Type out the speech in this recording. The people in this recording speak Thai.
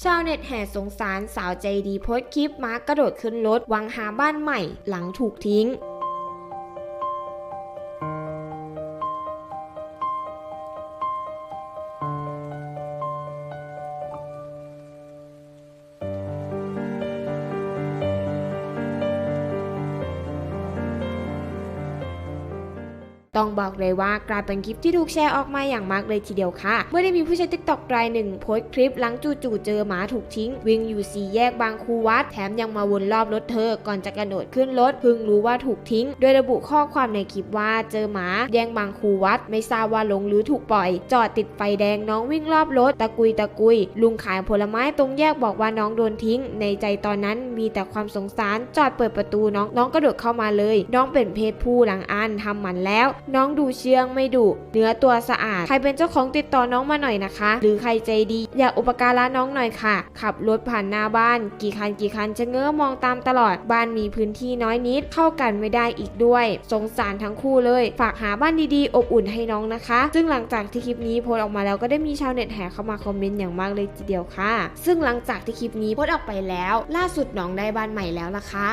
ชาวเน็ตแห่สงสารสาวใจดีโพสคลิปมาร์กกระโดดขึ้นรถวังหาบ้านใหม่ หลังถูกทิ้ง ต้องบอกเลยว่ากลายเป็นคลิปที่ถูกแชร์ออกมาอย่างมากเลยทีเดียวค่ะ เมื่อได้มีผู้ใช้ติ๊กต็อกรายหนึ่งโพสต์คลิปหลังจู่ๆเจอหมาถูกทิ้ง วิ่งอยู่สี่แยกบางคูวัด แถมยังมาวนรอบรถเธอ ก่อนจะกระโดดขึ้นรถเพิ่งรู้ว่าถูกทิ้ง โดยระบุข้อความในคลิปว่าเจอหมาแยงบางคูวัด ไม่ทราบว่าหลงหรือถูกปล่อย จอดติดไฟแดงน้องวิ่งรอบรถตะกุยตะกุย ลุงขายผลไม้ตรงแยกบอกว่าน้องโดนทิ้ง ในใจตอนนั้นมีแต่ความสงสารจอดเปิดประตูน้องน้องกระโดดเข้ามาเลย น้องเป็นเพศผู้หลังอันทำหมันแล้วน้องดูเชื่องไม่ดุเนื้อตัวสะอาด ใครเป็นเจ้าของติดต่อน้องมาหน่อยนะคะ หรือใครใจดี อยากอุปการะน้องหน่อยค่ะ ขับรถผ่านหน้าบ้าน กี่คันกี่คันจะเง้อมองตามตลอด บ้านมีพื้นที่น้อยนิด เข้ากันไม่ได้อีกด้วย สงสารทั้งคู่เลย ฝากหาบ้านดีๆ อบอุ่นให้น้องนะคะ ซึ่งหลังจากที่คลิปนี้โพสต์ออกมาแล้วก็ได้มีชาวเน็ตแห่เข้ามาคอมเมนต์อย่างมากเลยทีเดียวค่ะ ซึ่งหลังจากที่คลิปนี้โพสต์ออกไปแล้ว ล่าสุดน้องได้บ้านใหม่แล้วล่ะค่ะ